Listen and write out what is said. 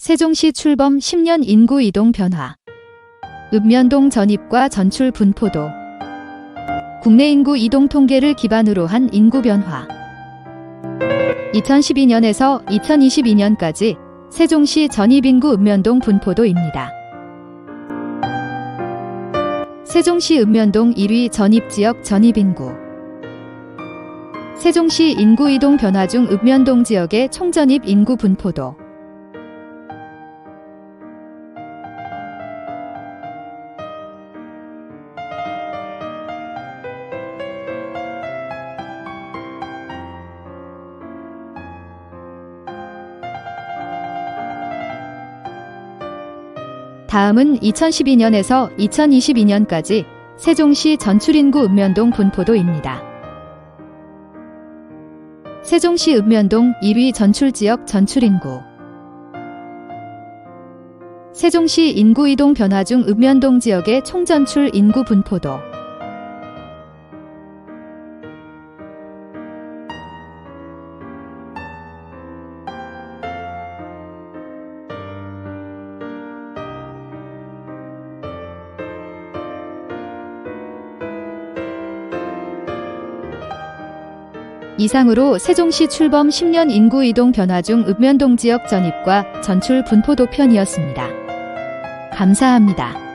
세종시 출범 10년 인구 이동 변화. 읍면동 전입과 전출 분포도. 국내 인구 이동 통계를 기반으로 한 인구 변화. 2012년에서 2022년까지 세종시 전입 인구 읍면동 분포도입니다. 세종시 읍면동 1위 전입 지역 전입 인구. 세종시 인구 이동 변화 중 읍면동 지역의 총전입 인구 분포도. 다음은 2012년에서 2022년까지 세종시 전출인구 읍면동 분포도입니다. 세종시 읍면동 1위 전출지역 전출인구 세종시 인구 이동 변화 중 읍면동 지역의 총전출 인구 분포도 이상으로 세종시 출범 10년 인구 이동 변화 중 읍면동 지역 전입과 전출 분포도 편이었습니다. 감사합니다.